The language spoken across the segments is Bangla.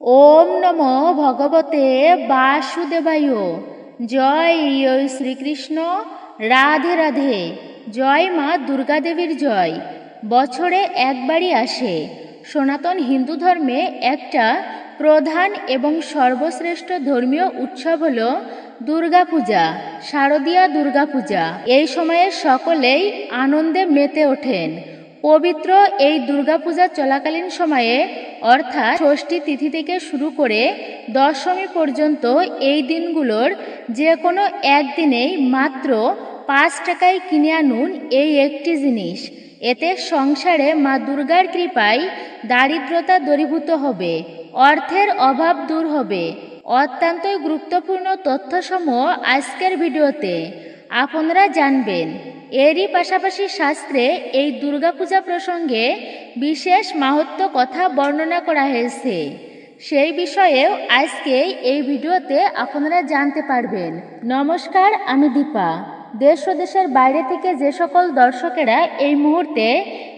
ওম নম ভগবতে বাসুদেবায়। জয় শ্রীকৃষ্ণ। রাধে রাধে। জয় মা দুর্গাদেবীর জয়। বছরে একবারই আসে। সনাতন হিন্দু ধর্মে একটা প্রধান এবং সর্বশ্রেষ্ঠ ধর্মীয় উৎসব হল দুর্গাপূজা, শারদীয়া দুর্গাপূজা। এই সময়ে সকলেই আনন্দে মেতে ওঠেন। পবিত্র এই দুর্গাপূজা চলাকালীন সময়ে, অর্থাৎ ষষ্ঠী তিথি থেকে শুরু করে দশমী পর্যন্ত এই দিনগুলোর যে কোনো একদিনেই মাত্র পাঁচ টাকায় কিনে আনুন এই একটি জিনিস। এতে সংসারে মা দুর্গার কৃপায় দারিদ্রতা দূরীভূত হবে, অর্থের অভাব দূর হবে। অত্যন্তই গুরুত্বপূর্ণ তথ্যসমূহ আজকের ভিডিওতে। আপনারা জানবেন। এরই পাশাপাশি শাস্ত্রে এই দুর্গাপূজা প্রসঙ্গে বিশেষ মাহাত্ম কথা বর্ণনা করা হয়েছে। সেই বিষয়েও আজকে এই ভিডিওতে আপনারা জানতে পারবেন। নমস্কার, আমি দীপা। দেশ ও দেশের বাইরে থেকে যে সকল দর্শকেরা এই মুহূর্তে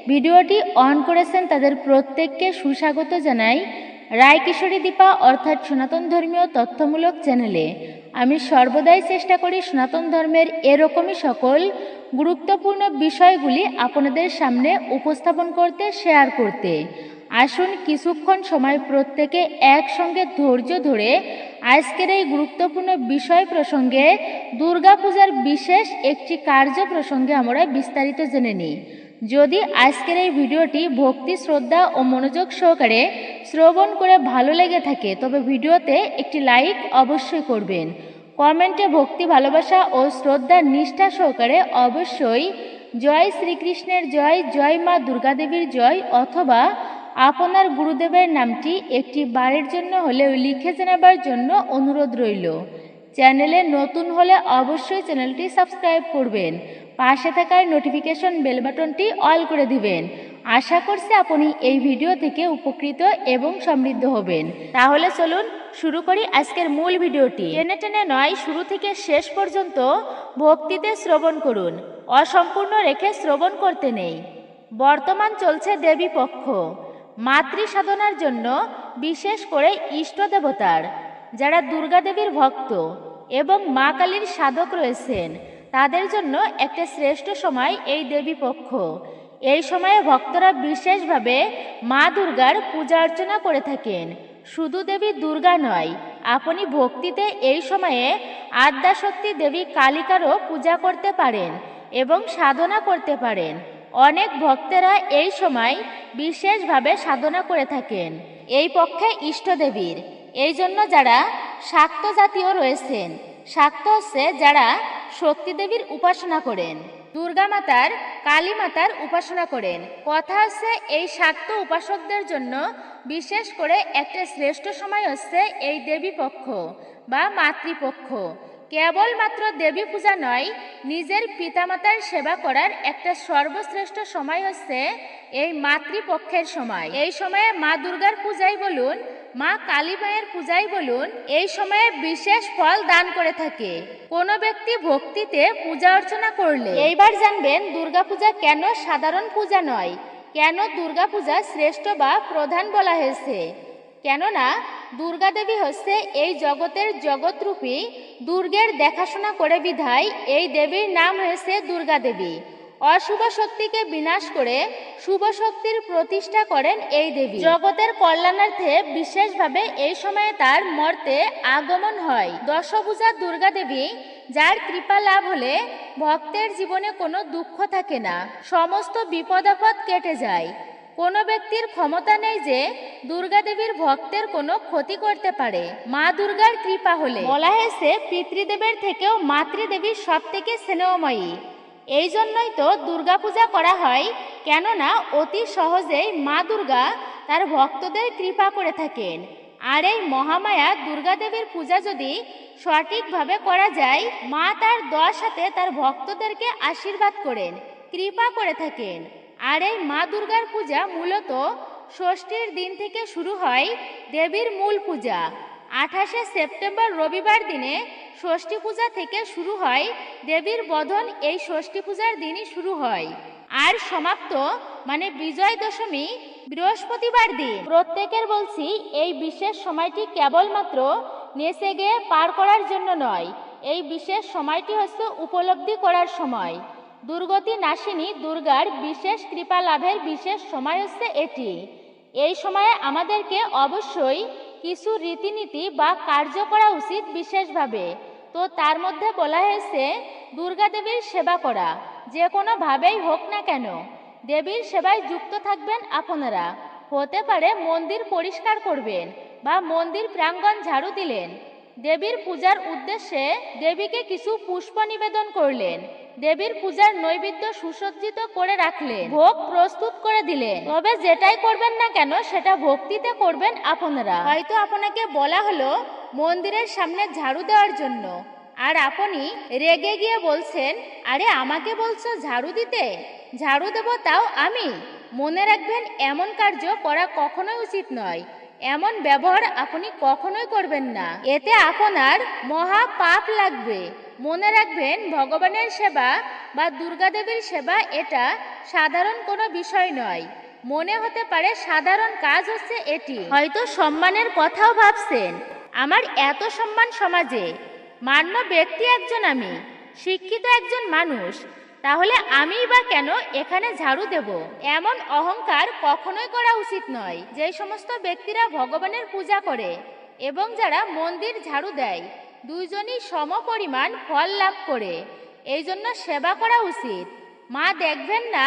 ভিডিওটি অন করেছেন, তাদের প্রত্যেককে সুস্বাগত জানাই। রায়কিশোরী দীপা অর্থাৎ সনাতন ধর্মীয় তথ্যমূলক চ্যানেলে। আমি সর্বদাই চেষ্টা করি সনাতন ধর্মের এরকমই সকল গুরুত্বপূর্ণ বিষয়গুলি আপনাদের সামনে উপস্থাপন করতে শেয়ার করতে। আসুন কিছুক্ষণ সময় প্রত্যেকে একসঙ্গে ধৈর্য ধরে আজকের এই গুরুত্বপূর্ণ বিষয় প্রসঙ্গে দুর্গাপূজার বিশেষ একটি কার্য প্রসঙ্গে আমরা বিস্তারিত জেনে নিই। যদি আজকের এই ভিডিওটি ভক্তি, শ্রদ্ধা ও মনোযোগ সহকারে শ্রবণ করে ভালো লেগে থাকে, তবে ভিডিওতে একটি লাইক অবশ্যই করবেন। কমেন্টে ভক্তি, ভালোবাসা ও শ্রদ্ধা নিষ্ঠা সহকারে অবশ্যই জয় শ্রীকৃষ্ণের জয় জয় মা দুর্গাদেবীর জয় অথবা আপনার গুরুদেবের নামটি একটি বারের জন্য হলেও লিখে জানাবার জন্য অনুরোধ রইল। চ্যানেলে নতুন হলে অবশ্যই চ্যানেলটি সাবস্ক্রাইব করবেন। পাশে থাকার নোটিফিকেশন বেল বাটনটি অল করে দিবেন। আশা করছি আপনি এই ভিডিও থেকে উপকৃত এবং সমৃদ্ধ হবেন। তাহলে চলুন শুরু করি আজকের মূল ভিডিওটি। টেনে টেনে নয়, শুরু থেকে শেষ পর্যন্ত ভক্তিতে শ্রবণ করুন। অসম্পূর্ণ রেখে শ্রবণ করতে নেই। বর্তমান চলছে দেবী পক্ষ। মাতৃ সাধনার জন্য বিশেষ করে ইষ্ট দেবতার, যারা দুর্গা দেবীর ভক্ত এবং মা কালীর সাধক রয়েছেন, তাদের জন্য একটা শ্রেষ্ঠ সময় এই দেবী পক্ষ। এই সময়ে ভক্তরা বিশেষভাবে মা দুর্গার পূজা অর্চনা করে থাকেন। শুধু দেবী দুর্গা নয়, আপনি ভক্তিতে এই সময়ে আদ্যাশক্তি দেবী কালিকারও পূজা করতে পারেন এবং সাধনা করতে পারেন। অনেক ভক্তেরা এই সময় বিশেষভাবে সাধনা করে থাকেন। এই পক্ষে ইষ্টদেবীর এই জন্য যারা শাক্ত জাতীয় রয়েছেন, শাক্ত হচ্ছে যারা শক্তি দেবীর উপাসনা করেন। দুর্গা মাতার, কালী মাতার উপাসনা করেন। কথা হচ্ছে, এই শাক্ত উপাসকদের জন্য বিশেষ করে একটা শ্রেষ্ঠ সময় হচ্ছে এই দেবী পক্ষ বা মাতৃপক্ষ। কেবলমাত্র দেবী পূজা নয়, নিজের পিতামাতার সেবা করার একটা সর্বশ্রেষ্ঠ সময় হচ্ছে এই মাতৃপক্ষের সময়। এই সময়ে মা দুর্গার পূজাই বলুন, মা কালী মায়ের পূজাই বলুন, এই সময়ে বিশেষ ফল দান করে থাকে। কোনো ব্যক্তি ভক্তিতে পূজা অর্চনা করলে। এইবার জানবেন দুর্গাপূজা কেন সাধারণ পূজা নয়, কেন দুর্গাপূজা শ্রেষ্ঠ বা প্রধান বলা হয়েছে। কেননা দুর্গা দেবী হচ্ছে এই জগতের জগৎরূপী। দুর্গের দেখাশোনা করে বিধায় এই দেবীর নাম হয়েছে দুর্গা দেবী অশুভ শক্তিকে বিনাশ করে শুভ শক্তির প্রতিষ্ঠা করেন এই দেবী। জগতের কল্যাণার্থে বিশেষভাবে এই সময়ে তার মর্তে আগমন হয়। দশভূজা দুর্গা দেবী যার কৃপা লাভ হলে ভক্তের জীবনে কোনো দুঃখ থাকে না। সমস্ত বিপদাপদ কেটে যায়। কোনো ব্যক্তির ক্ষমতা নেই যে দুর্গা দেবীর ভক্তের কোনো ক্ষতি করতে পারে। মা দুর্গার কৃপা হলে। বলা হয়েছে, পিতৃদেবের থেকেও মাতৃদেবী সব থেকে স্নেহময়ী। এই জন্যই তো দুর্গাপূজা করা হয়, কেননা অতি সহজেই মা দুর্গা তার ভক্তদের কৃপা করে থাকেন। আর এই মহামায়া দুর্গা দেবীর পূজা যদি সঠিকভাবে করা যায়, মা তার দশ হাতে তার ভক্তদেরকে আশীর্বাদ করেন, কৃপা করে থাকেন। আর এই মা দুর্গার পূজা মূলত ষষ্ঠীর দিন থেকে শুরু হয় দেবীর মূল পূজা। আঠাশে সেপ্টেম্বর রবিবার দিনে ষষ্ঠী পূজা থেকে শুরু হয় দেবীর বধন এই ষষ্ঠী পূজার দিনই শুরু হয়। আর সমাপ্ত মানে বিজয় দশমী বৃহস্পতিবার দিন। প্রত্যেকের বলছি এই বিশেষ সময়টি কেবলমাত্র নেচে গিয়ে পার করার জন্য নয়, এই বিশেষ সময়টি হচ্ছে উপলব্ধি করার সময়। দুর্গতি নাশিনী দুর্গার বিশেষ কৃপা লাভের বিশেষ সময় হচ্ছে এটি। এই সময়ে আমাদেরকে অবশ্যই কিছু রীতিনীতি বা কার্য করা উচিত বিশেষভাবে। তো তার মধ্যে বলা হয়েছে, দুর্গা দেবীর সেবা করা, যে কোনোভাবেই হোক না কেন। দেবীর সেবায় যুক্ত থাকবেন আপনারা। হতে পারে মন্দির পরিষ্কার করবেন বা মন্দির প্রাঙ্গণ ঝাড়ু দিলেন। দেবীর পূজার উদ্দেশ্যে দেবীকে কিছু পুষ্প নিবেদন করলেন। দেবীর পূজার নৈবেদ্য সুসজ্জিত করে রাখলেন। ভোগ প্রস্তুত করে দিলেন। তবে যেটাই করবেন না কেন, সেটা ভক্তিতে করবেন আপনারা। হয়তো আপনাকে বলা হলো মন্দিরের সামনে ঝাড়ু দেওয়ার জন্য। আর আপনি রেগে গিয়ে বলছেন, আরে আমাকে বলছো ঝাড়ু দিতে? ঝাড়ু দেব তাও আমি? মনে রাখবেন, এমন কার্য করা কখনোই উচিত নয়। এমন ব্যবহার আপনি কখনোই করবেন না। এতে আপনার মহা পাপ লাগবে। মনে রাখবেন, ভগবানের সেবা বা দুর্গাদেবীর সেবা এটা সাধারণ কোনো বিষয় নয়। মনে হতে পারে সাধারণ কাজ হচ্ছে এটি। হয়তো সম্মানের কথাও ভাবছেন, আমার এত সম্মান সমাজে। মান্য ব্যক্তি একজন আমি, শিক্ষিত একজন মানুষ তাহলে আমি বা কেন এখানে ঝাড়ু দেব? এমন অহংকার কখনোই করা উচিত নয়। যে সমস্ত ব্যক্তিরা ভগবানের পূজা করে এবং যারা মন্দির ঝাড়ু দেয়, দুইজনই সম পরিমাণ ফল লাভ করে। এই জন্য সেবা করা উচিত। মা দেখবেন না,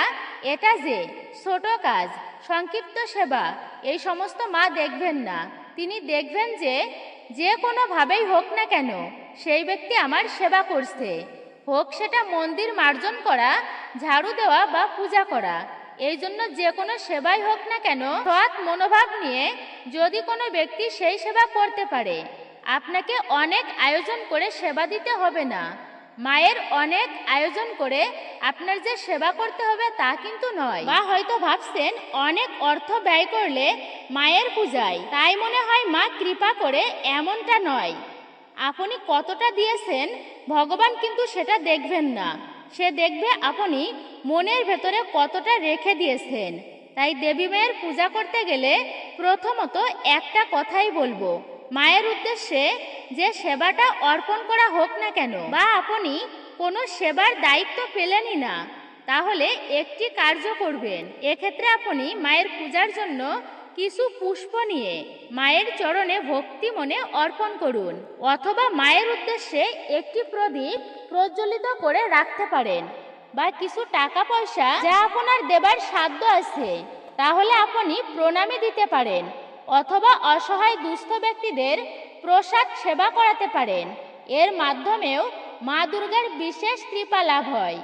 এটা যে ছোট কাজ, সংক্ষিপ্ত সেবা, এই সমস্ত মা দেখবেন না। তিনি দেখবেন যে যে কোনোভাবেই হোক না কেন, সেই ব্যক্তি আমার সেবা করছে। হোক সেটা মন্দির মার্জন করা, ঝাড়ু দেওয়া বা পূজা করা। এই জন্য যে কোনো সেবাই হোক না কেন, সৎ মনোভাব নিয়ে যদি কোনো ব্যক্তি সেই সেবা করতে পারে, আপনাকে অনেক আয়োজন করে সেবা দিতে হবে না। মায়ের অনেক আয়োজন করে আপনার যে সেবা করতে হবে তা কিন্তু নয়। বা হয়তো ভাবছেন, অনেক অর্থ ব্যয় করলে মায়ের পূজায়। তাই মনে হয় মা কৃপা করে এমনটা নয়। আপনি কতটা দিয়েছেন, ভগবান কিন্তু সেটা দেখবেন না। সে দেখবে আপনি মনের ভেতরে কতটা রেখে দিয়েছেন। তাই দেবী মায়ের পূজা করতে গেলে প্রথমত একটা কথাই বলব। মায়ের উদ্দেশ্যে যে সেবাটা অর্পণ করা হোক না কেন, বা আপনি কোনো সেবার দায়িত্ব পেলেনই না, তাহলে একটি কার্য করবেন। এক্ষেত্রে আপনি মায়ের পূজার জন্য কিছু পুষ্প নিয়ে মায়ের চরণে ভক্তি মনে অর্পণ করুন, অথবা মায়ের উদ্দেশ্যে একটি প্রদীপ প্রজ্বলিত করে রাখতে পারেন, বা কিছু টাকা পয়সা যা আপনার দেবার সাধ্য আছে, তাহলে আপনি প্রণামী দিতে পারেন, অথবা অসহায় দুস্থ ব্যক্তিদের প্রসাদ সেবা করাতে পারেন। এর মাধ্যমেও মা দুর্গার বিশেষ কৃপা লাভ হয়।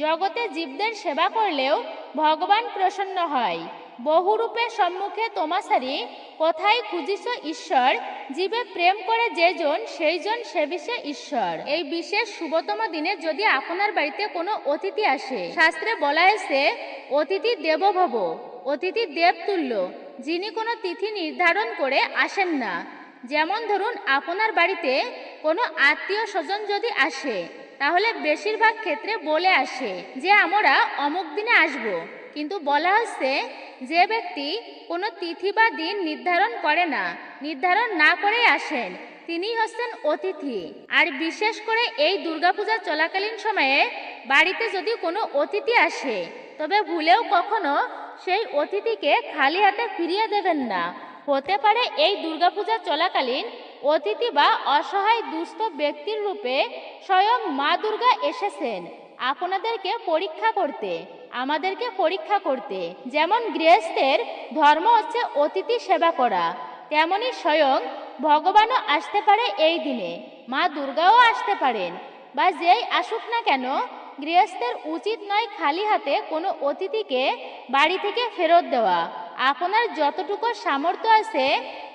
জগতে জীবদের সেবা করলেও ভগবান প্রসন্ন হয়। বহুরূপে সম্মুখে তোমাসারি, কথাই খুঁজিস ঈশ্বর, জীবে প্রেম করে যেজন সেইজন সেবিষে ঈশ্বর। এই বিশেষ শুভতম দিনে যদি আপনার বাড়িতে কোনো অতিথি আসে, শাস্ত্রে বলা হয়েছে, অতিথি দেবভব, অতিথি দেবতুল্য, যিনি কোনো তিথি নির্ধারণ করে আসেন না। যেমন ধরুন, আপনার বাড়িতে কোনো আত্মীয় স্বজন যদি আসে, তাহলে বেশিরভাগ ক্ষেত্রে বলে আসে যে, আমরা অমুক দিনে আসব। কিন্তু বলা হচ্ছে, যে ব্যক্তি কোনো তিথি বা দিন নির্ধারণ করে না, নির্ধারণ না করেই আসেন, তিনি হচ্ছেন অতিথি। আর বিশেষ করে এই দুর্গাপূজা চলাকালীন সময়ে বাড়িতে যদি কোনো অতিথি আসে, তবে ভুলেও কখনো সেই অতিথিকে খালি হাতে ফিরিয়ে দেবেন না। হতে পারে এই দুর্গাপূজা চলাকালীন অতিথি বা অসহায় দুস্থ ব্যক্তির রূপে স্বয়ং মা দুর্গা এসেছেন, আপনাদেরকে পরীক্ষা করতে। আমাদেরকে পরীক্ষা করতে। যেমন গৃহস্থের ধর্ম হচ্ছে অতিথি সেবা করা, তেমনি স্বয়ং ভগবানও আসতে পারে এই দিনে। মা দুর্গাও আসতে পারেন। বা যেই আসুক না কেন, গৃহস্থের উচিত নয় খালি হাতে কোনো অতিথিকে বাড়ি থেকে ফেরত দেওয়া। আপনার যতটুকু সামর্থ্য আছে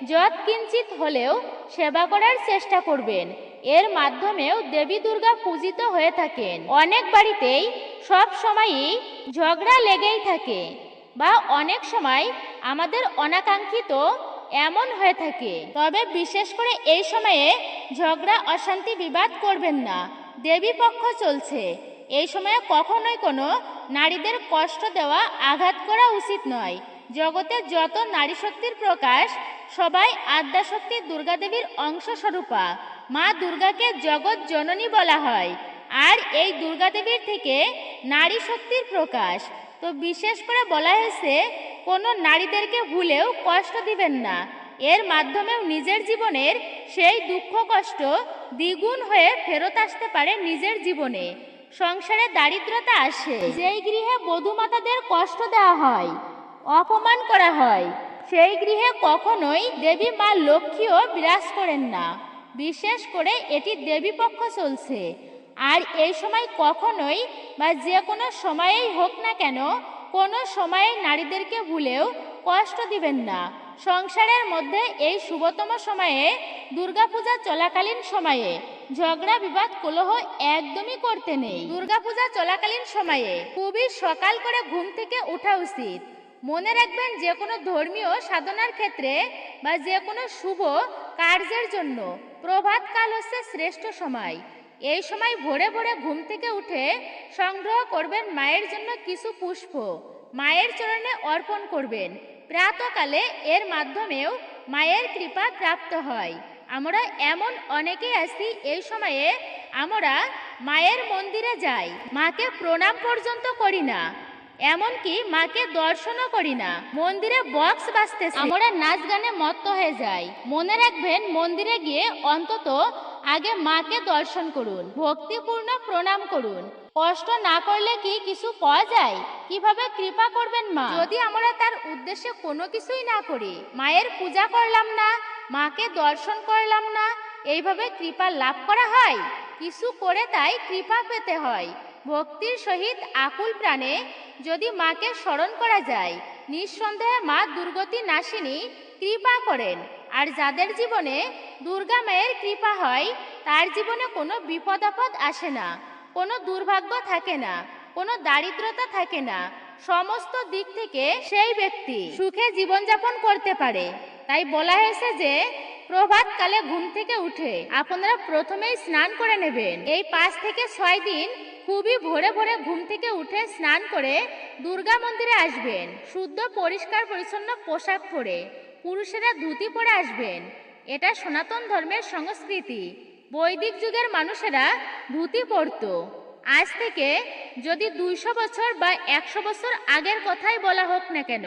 যৎ কিঞ্চিত হলেও সেবা করার চেষ্টা করবেন। এর মাধ্যমেও দেবী দুর্গা পূজিত হয়ে থাকেন। অনেক বাড়িতেই সব সময়ই ঝগড়া লেগেই থাকে বা অনেক সময় আমাদের অনাকাঙ্ক্ষিত এমন হয়ে থাকে। তবে বিশেষ করে এই সময়ে ঝগড়া, অশান্তি বিবাদ করবেন না। দেবী পক্ষ চলছে। এই সময়ে কখনোই কোনো নারীদের কষ্ট দেওয়া, আঘাত করা উচিত নয়। জগতে যত নারী শক্তির প্রকাশ, সবাই আদ্যাশক্তি দুর্গাদেবীর অংশ স্বরূপা মা দুর্গাকে জগৎ জননী বলা হয়। আর এই দুর্গাদেবীর থেকে নারী শক্তির প্রকাশ। তো বিশেষ করে বলা হয়েছে, কোনো নারীদেরকে ভুলেও কষ্ট দিবেন না। এর মাধ্যমেও নিজের জীবনের সেই দুঃখ কষ্ট দ্বিগুণ হয়ে ফেরত আসতে পারে নিজের জীবনে। সংসারে দারিদ্রতা আসে। যেই গৃহে বধুমাতাদের কষ্ট দেওয়া হয়, অপমান করা হয়, সেই গৃহে কখনোই দেবী মা লক্ষ্মীও বিরাজ করেন না। বিশেষ করে এটি দেবী পক্ষ চলছে। আর এই সময় কখনোই বা যে কোনো সময়েই হোক না কেন, কোনো সময়ে নারীদেরকে ভুলেও কষ্ট দিবেন না। সংসারের মধ্যে এই শুভতম সময়ে, দুর্গাপূজা চলাকালীন সময়ে, ঝগড়া, বিবাদ, কলহ একদমই করতে নেই। দুর্গাপূজা চলাকালীন সময়ে, খুবই সকাল করে ঘুম থেকে ওঠা উচিত। মনে রাখবেন যে কোনো ধর্মীয় সাধনার ক্ষেত্রে বা যে কোনো শুভ কার্যের জন্য প্রভাতকাল হচ্ছে শ্রেষ্ঠ সময়। এই সময় ভোরে ভোরে ঘুম থেকে উঠে সংগ্রহ করবেন মায়ের জন্য কিছু পুষ্প। মায়ের চরণে অর্পণ করবেন। প্রাতকালে এর মাধ্যমেও মায়ের কৃপা প্রাপ্ত হয়। আমরা এমন অনেকেই আছি এই সময়ে আমরা মায়ের মন্দিরে যাই। মাকে প্রণাম পর্যন্ত করি না। এমনকি মাকে দর্শনও করি না। মন্দিরে বক্স বাজতেছে। আমরা নাচ গানে মত্ত হয়ে যাই। মনে রাখবেন, মন্দিরে গিয়ে অন্তত আগে মাকে দর্শন করুন, ভক্তিপূর্ণ প্রণাম করুন। কষ্ট না করলে কি কিছু পাওয়া যায়? কীভাবে কৃপা করবেন মা? যদি আমরা তার উদ্দেশ্যে কোনো কিছুই না করি, মায়ের পূজা করলাম না, মাকে দর্শন করলাম না, এইভাবে কৃপা লাভ করা হয়? কিছু করে তাই কৃপা পেতে হয়। ভক্তির সহিত আকুল প্রাণে যদি মাকে স্মরণ করা যায়, নিঃসন্দেহে মা দুর্গতি নাশিনী কৃপা করেন। আর যাদের জীবনে দুর্গা মায়ের কৃপা হয়, তার জীবনে কোনো বিপদ আপদ আসে না, কোনো দুর্ভাগ্য থাকে না, কোনো দারিদ্রতা থাকে না। সমস্ত দিক থেকে সেই ব্যক্তি সুখে জীবনযাপন করতে পারে। তাই বলা হয়েছে যে, প্রভাতকালে ঘুম থেকে উঠে আপনারা প্রথমেই স্নান করে নেবেন। এই পাঁচ থেকে ছয় দিন খুবই ভোরে ভোরে ঘুম থেকে উঠে স্নান করে দুর্গা মন্দিরে আসবেন। শুদ্ধ, পরিষ্কার, পরিচ্ছন্ন পোশাক পরে পুরুষেরা ধুতি পরে আসবেন। এটা সনাতন ধর্মের সংস্কৃতি। বৈদিক যুগের মানুষেরা ধুতি পরতো। আজ থেকে যদি দুইশো বছর বা একশো বছর আগের কথাই বলা হোক না কেন,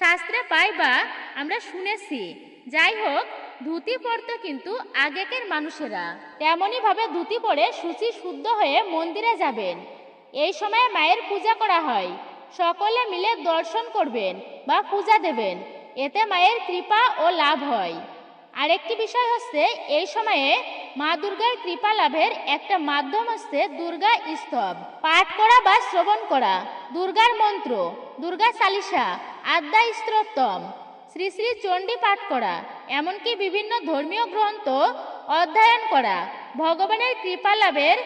শাস্ত্রে পাই বা আমরা শুনেছি যাই হোক ধুতি পরতো কিন্তু আগেকের মানুষেরা। তেমনই ভাবে ধুতি পরে শুচি শুদ্ধ হয়ে মন্দিরে যাবেন। এই সময় মায়ের পূজা করা হয়। সকলে মিলে দর্শন করবেন বা পূজা দেবেন। এতে মায়ের কৃপা ও লাভ হয়। আরেকটি বিষয় হচ্ছে, এই সময়ে মা দুর্গার কৃপা লাভের একটা মাধ্যম হচ্ছে দুর্গা স্তব। পাঠ করা বা শ্রবণ করা। দুর্গার মন্ত্র, দুর্গা চালিসা, আদ্যা স্তোত্তম শ্রী শ্রী চণ্ডী পাঠ করা, এমনকি বিভিন্ন ধর্মীয় গ্রন্থ অধ্যয়ন করা। ভগবানের কৃপা লাভের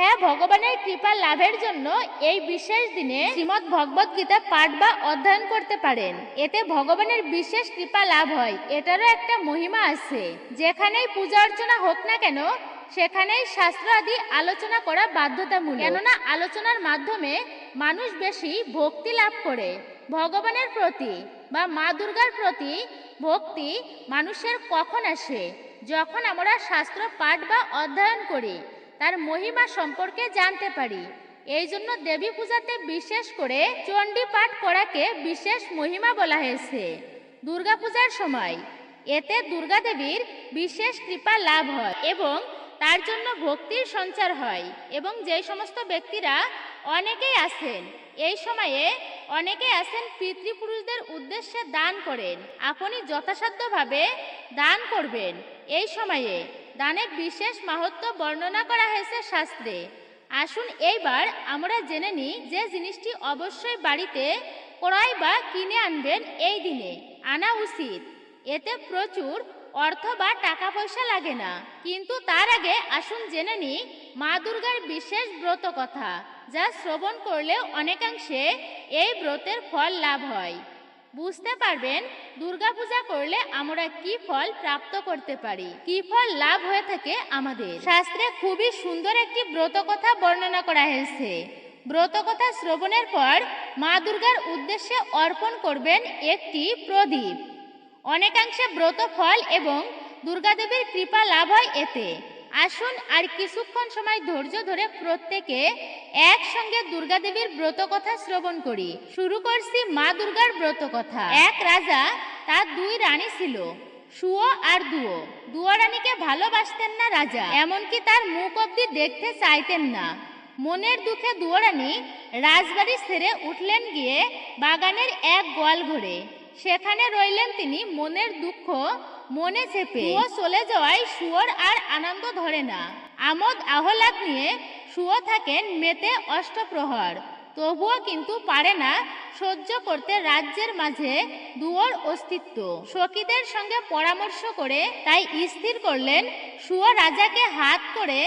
হ্যাঁ ভগবানের কৃপা লাভের জন্য এই বিশেষ দিনে শ্রীমৎ ভগবত গীতা পাঠ বা অধ্যয়ন করতে পারেন। এতে ভগবানের বিশেষ কৃপা লাভ হয়। এটারও একটা মহিমা আছে। যেখানেই পূজা অর্চনা হোক না কেন, সেখানেই শাস্ত্র আদি আলোচনা করা বাধ্যতামূলক। কেননা আলোচনার মাধ্যমে মানুষ বেশি ভক্তি লাভ করে। ভগবানের প্রতি বা মা দুর্গার প্রতি ভক্তি মানুষের কখন আসে? যখন আমরা শাস্ত্র পাঠ বা অধ্যয়ন করি, তার মহিমা সম্পর্কে জানতে পারি। এই জন্য দেবী পূজাতে বিশেষ করে চণ্ডী পাঠ করাকে বিশেষ মহিমা বলা হয়েছে। দুর্গাপূজার সময় এতে দুর্গা দেবীর বিশেষ কৃপা লাভ হয় এবং তার জন্য ভক্তির সঞ্চার হয় এবং যে সমস্ত ব্যক্তিরা অনেকেই আছেন, এই সময়ে অনেকেই আছেন পিতৃপুরুষদের উদ্দেশ্যে দান করেন। আপনি যথাসাধ্যভাবে দান করবেন। এই সময়ে দানের বিশেষ মাহাত্ম বর্ণনা করা হয়েছে শাস্ত্রে। আসুন এইবার আমরা জেনে নিই যে জিনিসটি অবশ্যই বাড়িতে ক্রয় বা কিনে আনবেন এই দিনে। আনা উচিত। এতে প্রচুর অর্থ বা টাকা পয়সা লাগে না। কিন্তু তার আগে আসুন জেনে নিই মা দুর্গার বিশেষ ব্রত কথা। যা শ্রবণ করলে অনেকাংশে এই ব্রতের ফল লাভ হয়। বুঝতে পারবেন, দুর্গাপূজা করলে আমরা কি ফল প্রাপ্ত করতে পারি? কি ফল লাভ হয়ে থাকে আমাদের? শাস্ত্রে খুবই সুন্দর একটি ব্রত কথা বর্ণনা করা হয়েছে। ব্রত কথা শ্রবণের পর মা দুর্গার উদ্দেশ্যে অর্পণ করবেন একটি প্রদীপ। অনেকাংশে ব্রত ফল এবং দুর্গাদেবীর কৃপা লাভ হয় এতে। আসুন আর কিছুক্ষণ সময় ধৈর্য ধরে প্রত্যেকে একসঙ্গে দুর্গাদেবীর ব্রত কথা শ্রবণ করি। শুরু করছি মা দুর্গার ব্রত কথা। এক রাজা, তার দুই রানী ছিল সুয়ো আর দুয়ো। দুয়ো রানীকে ভালোবাসতেন না রাজা, এমনকি তার মুখ অব্দি দেখতে চাইতেন না। মনের দুঃখে দুয়োরানী রাজবাড়ি ছেড়ে উঠলেন গিয়ে বাগানের এক গোয়াল ঘরে। সেখানে রইলেন তিনি। মনের দুঃখ মনে চেপে শুয়ো চলে যাওয়ায় শুয়োর আর আনন্দ ধরে না। আমোদ, আহ্লাদ নিয়ে শুয়ো থাকেন মেতে অষ্টপ্রহর তবুও কিন্তু পারে না সহ্য করতে রাজ্যের মাঝে দুয়োর অস্তিত্ব। সখীদের সঙ্গে পরামর্শ করে তাই স্থির করলেন সুয় রাজাকে হাত করে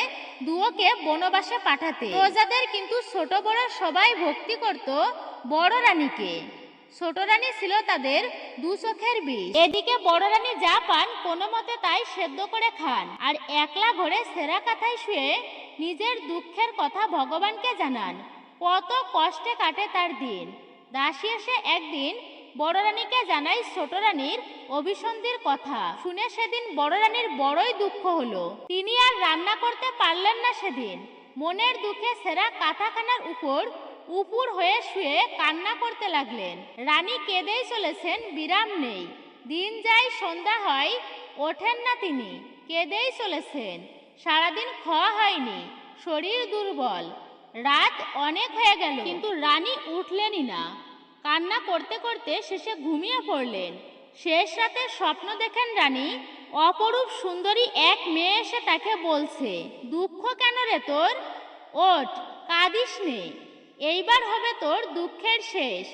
দুয়োকে বনবাসে পাঠাতে। প্রজাদের কিন্তু ছোট বড় সবাই ভক্তি করত বড় রানীকে। ছোট রানী ছিল তাদের দু চোখের বিষ। এদিকে বড় রানী যা পান, কোনো মতে তাই সেদ্ধ করে খান। আর একলা ঘরে সেরা কাথায় শুয়ে নিজের দুঃখের কথা ভগবানকে জানান। কত কষ্টে কাটে তার দিন। দাসী এসে একদিন বড় রানীকে জানাই ছোট রানীর অভিসন্ধির কথা। শুনে সেদিন বড় রানীর বড়ই দুঃখ হলো। তিনি আর রান্না করতে পারলেন না সেদিন। মনের দুঃখে সেরা কাঁথাখানার উপর উপুর হয়ে শুয়ে কান্না করতে লাগলেন। রানী কেঁদেই চলেছেন, বিরাম নেই। দিন যায়, সন্ধ্যা হয়, ওঠেন না তিনি, কেঁদেই চলেছেন। সারাদিন খাওয়া হয়নি, শরীর দুর্বল। রাত অনেক হয়ে গেল, কিন্তু রানী উঠলেনই না। কান্না করতে করতে শেষে ঘুমিয়ে পড়লেন। শেষ রাতে স্বপ্ন দেখেন রানী, অপরূপ সুন্দরী এক মেয়ে এসে তাকে বলছে, দুঃখ কেন রে তোর? ওঠ, কাঁদিস নে। এইবার হবে তোর দুঃখের শেষ।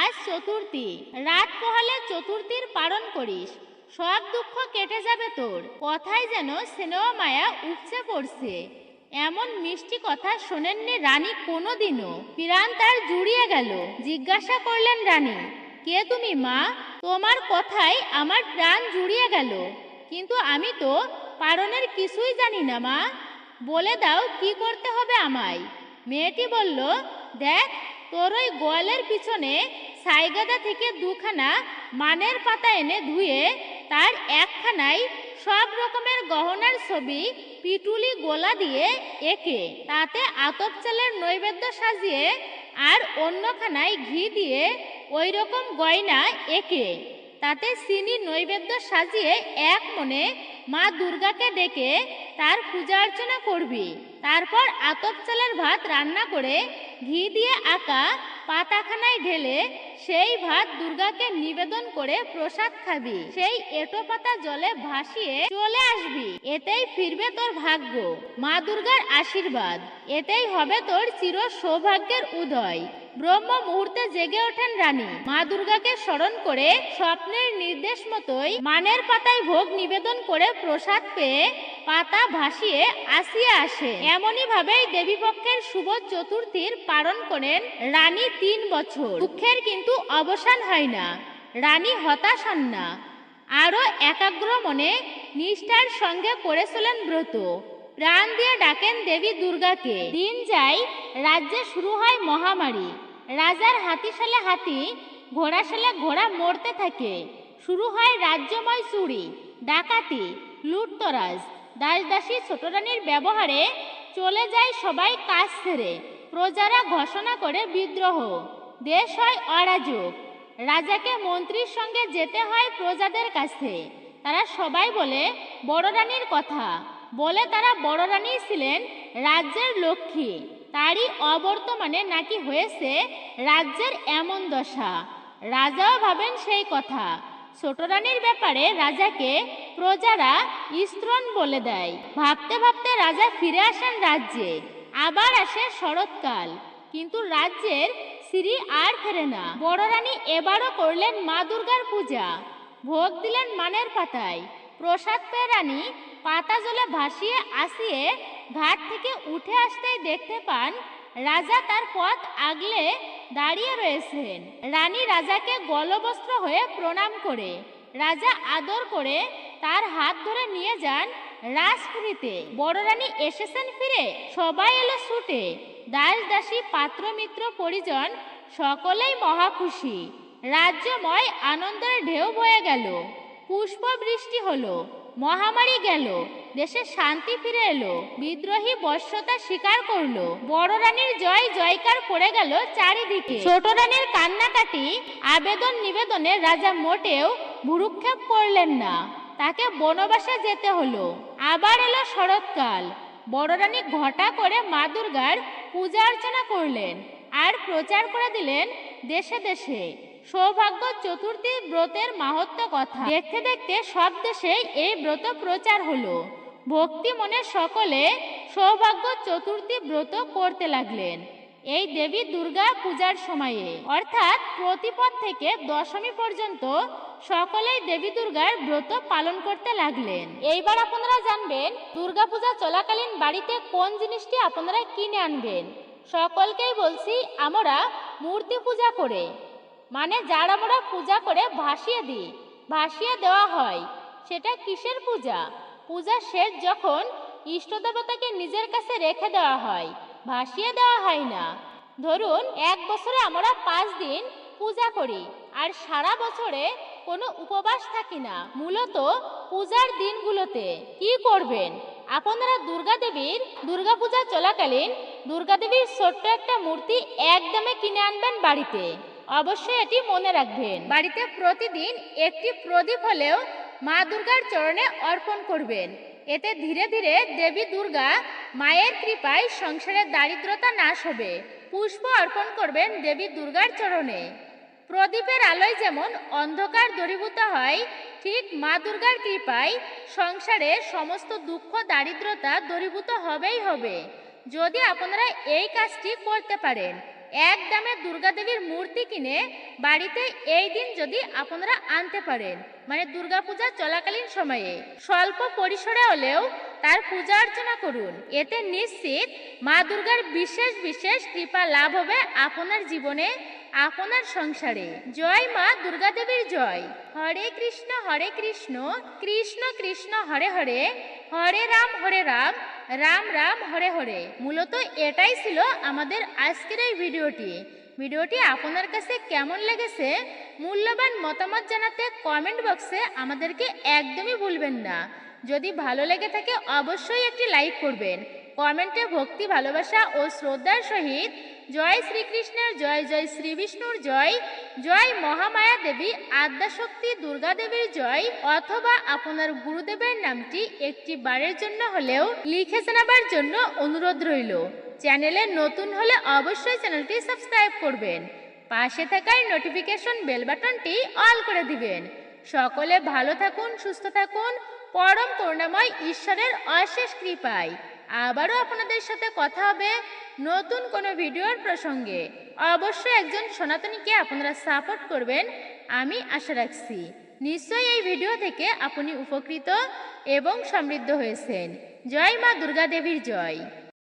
আজ চতুর্থী। রাত পোহালে চতুর্থীর পালন করিস। সব দুঃখ কেটে যাবে তোর। কথায় যেন স্নেহ মায়া উপচে পড়ছে। এমন মিষ্টি কথা শোনেননি রানী কোনোদিনও। পিরান তার জুড়িয়ে গেল। জিজ্ঞাসা করলেন রানী, কে তুমি মা? তোমার কথায় আমার প্রাণ জুড়িয়ে গেল। কিন্তু আমি তো পারণের কিছুই জানি না মা। বলে দাও কি করতে হবে আমায়। মেয়েটি বলল দেখ, তোর ওই গোয়ালের পিছনে সাইগাদা থেকে দুখানা মানের পাতা এনে ধুয়ে তার একখানায় সব রকমের গহনার ছবি পিটুলি গোলা দিয়ে একে, তাতে আতপ চালের নৈবেদ্য সাজিয়ে আর অন্যখানায় ঘি দিয়ে ওই রকম গয়না একে। তাতে চিনি নৈবেদ্য সাজিয়ে এক মনে মা দুর্গাকে ডেকে তার পূজা অর্চনা করবি। তারপর আতপ চালের ভাত রান্না করে ঘি দিয়ে আঁকা পাতাখানায় ঢেলে সেই ভাত দুর্গাকে নিবেদন করে প্রসাদ খাবি। সেই এটো পাতা জলে ভাসিয়ে চলে আসবি। এতেই ফিরবে তোর ভাগ্য। মা দুর্গার আশীর্বাদ। এতেই হবে তোর চির সৌভাগ্যের উদয়। ব্রহ্ম মুহূর্তে জেগে ওঠেন রানী। মা দুর্গাকে স্মরণ করে স্বপ্নের নির্দেশ মতোই মানের পাতায় ভোগ নিবেদন করে প্রসাদ পেয়ে পাতা ভাসিয়ে আসিয়া আসে। এমনই ভাবেই দেবীপক্ষের শুভ চতুর্থীর পালন করেন রানী তিন বছর। দুঃখের কিন্তু অবসান হয় না। রানী হতাশ না। আরও একাগ্র মনে নিষ্ঠার সঙ্গে করেছিলেন ব্রত। প্রাণ দিয়ে ডাকেন দেবী দুর্গাকে। দিন যায়, রাজ্যে শুরু হয় মহামারী। রাজার হাতিশালে হাতি, ঘোড়া ঘোড়াশালে ঘোড়া মরতে থাকে। শুরু হয় রাজ্যময় চুরি, ডাকাতি, লুটতরাজ। দাসদাসী ছোট রানীর ব্যবহারে চলে যায় সবাই কাজ ছেড়ে প্রজারা ঘোষণা করে বিদ্রোহ। দেশ হয় অরাজক। রাজাকে মন্ত্রীর সঙ্গে যেতে হয় প্রজাদের কাছে। তারা সবাই বলে, বড় রানীর কথা। বলে তারা বড় রানী ছিলেন, রাজ্যের লক্ষ্মী। তারই অবর্তমানে নাকি হয়েছে রাজ্যের এমন দশা। রাজাও ভাবেন সেই কথা। ছোট রানীর ব্যাপারে রাজাকে প্রজারা স্ত্রণ বলে দেয়। ভাবতে ভাবতে রাজা ফিরে আসেন রাজ্যে। আবার আসে শরৎকাল। কিন্তু রাজ্যের শ্রী আর ফেরে না। বড় রানী এবারও করলেন মা দুর্গার পূজা। ভোগ দিলেন মানের পাতায়। প্রসাদ পেয়ে রানী পাতা জলে ভাসিয়ে আসিয়ে ঘাট থেকে উঠে আসতেই দেখতে পান, রাজা তার পথ আগলে দাঁড়িয়ে রয়েছেন। রানী রাজাকে গলবস্ত্র হয়ে প্রণাম করে, রাজা আদর করে তার হাত ধরে নিয়ে যান রাজপুরীতে। বড় রানী এসেছেন ফিরে, সবাই এলো ছুটে। দাস দাসী পাত্র মিত্র পরিজন, সকলেই মহা খুশি। রাজ্যময় আনন্দের ঢেউ বয়ে গেল। পুষ্প বৃষ্টি হলো। মহামারী গেল, দেশে শান্তি ফিরে এলো, বিদ্রোহী বশ্যতা স্বীকার করল, বড় রানীর জয় জয়কার পড়ে গেল চারিদিকে। ছোট রানীর কান্নাকাটি, আবেদন নিবেদনে রাজা মোটেও ভুরুক্ষেপ করলেন না, তাকে বনবাসে যেতে হলো। আবার এলো শরৎকাল, বড় রানী ঘটা করে মা দুর্গার পূজা অর্চনা করলেন, আর প্রচার করে দিলেন দেশে দেশে। সৌভাগ্য চতুর্থী ব্রতের মাহাত্ম কথা। দেখতে দেখতে সব দেশেই এই ব্রত প্রচার হলো। ভক্তি মনে সকলে সৌভাগ্য চতুর্থী ব্রত করতে লাগলেন। এই দেবী দুর্গা পূজার সময়ে। অর্থাৎ প্রতিপদ থেকে দশমী পর্যন্ত সকলেই দেবী দুর্গার ব্রত পালন করতে লাগলেন। এইবার আপনারা জানবেন, দুর্গা পূজা চলাকালীন বাড়িতে কোন জিনিসটি আপনারা কিনে আনবেন। সকলকেই বলছি, আমরা মূর্তি পূজা করে। মানে যার পূজা করে ভাসিয়ে দিই ভাসিয়ে দেওয়া হয়, সেটা কিসের পূজা? পূজা শেষ যখন ইষ্ট দেবতাকে নিজের কাছে রেখে দেওয়া হয়, ভাসিয়ে দেওয়া হয় না। ধরুন, এক বছরে আমরা পাঁচ দিন পূজা করি, আর সারা বছরে কোনো উপবাস থাকি না। মূলত পূজার দিনগুলোতে কি করবেন? আপনারা দুর্গা দেবীর দুর্গা পূজা চলাকালীন দুর্গা দেবীর ছোট্ট একটা মূর্তি একদমে কিনে আনবেন বাড়িতে। অবশ্যই এটি মনে রাখবেন। বাড়িতে প্রতিদিন একটি প্রদীপ হলেও মা দুর্গার চরণে অর্পণ করবেন। এতে ধীরে ধীরে দেবী দুর্গা মায়ের কৃপায় সংসারের দারিদ্রতা নাশ হবে। পুষ্প অর্পণ করবেন দেবী দুর্গার চরণে। প্রদীপের আলোয় যেমন অন্ধকার দূরীভূত হয়, ঠিক মা দুর্গার কৃপায় সংসারে সমস্ত দুঃখ, দারিদ্রতা দূরীভূত হবেই হবে। যদি আপনারা এই কাজটি করতে পারেন এক দামে দুর্গা দেবীর মূর্তি কিনে বাড়িতে এই দিন যদি আপনারা আনতে পারেন মানে দুর্গাপূজা চলাকালীন সময়ে। স্বল্প পরিসরে হলেও তার পূজা অর্চনা করুন। এতে নিশ্চিত মা দুর্গার বিশেষ বিশেষ কৃপা লাভ হবে আপনার জীবনে, আপনার সংসারে। জয় মা দুর্গা দেবীর জয়। হরে কৃষ্ণ হরে কৃষ্ণ কৃষ্ণ কৃষ্ণ, হরে হরে। হরে রাম হরে রাম। রাম রাম, হরে হরে। মূলত এটাই ছিল আমাদের আজকের এই ভিডিওটি। ভিডিওটি আপনার কাছে কেমন লেগেছে, মূল্যবান মতামত জানাতে কমেন্ট বক্সে আমাদেরকে একদমই ভুলবেন না। যদি ভালো লেগে থাকে, অবশ্যই একটি লাইক করবেন। কমেন্টে ভক্তি, ভালোবাসা ও শ্রদ্ধার সহিত জয় শ্রীকৃষ্ণের জয় জয় শ্রী বিষ্ণুর জয় জয় মহামায়া দেবী, আদ্যাশক্তি দুর্গা দেবীর জয় অথবা আপনার গুরুদেবের নামটি একটি বারের জন্য হলেও লিখে জানাবার জন্য অনুরোধ রইল। চ্যানেলে নতুন হলে অবশ্যই চ্যানেলটি সাবস্ক্রাইব করবেন। পাশে থাকার নোটিফিকেশন বেল বাটনটি অল করে দিবেন। সকলে ভালো থাকুন, সুস্থ থাকুন। পরম করুণাময় ঈশ্বরের অশেষ কৃপায়। আবারও আপনাদের সাথে কথা হবে নতুন কোনো ভিডিওর প্রসঙ্গে। অবশ্যই একজন সনাতনীকে আপনারা সাপোর্ট করবেন, আমি আশা রাখছি। নিশ্চয়ই এই ভিডিও থেকে আপনি উপকৃত এবং সমৃদ্ধ হয়েছেন। জয় মা দুর্গা দেবীর জয়।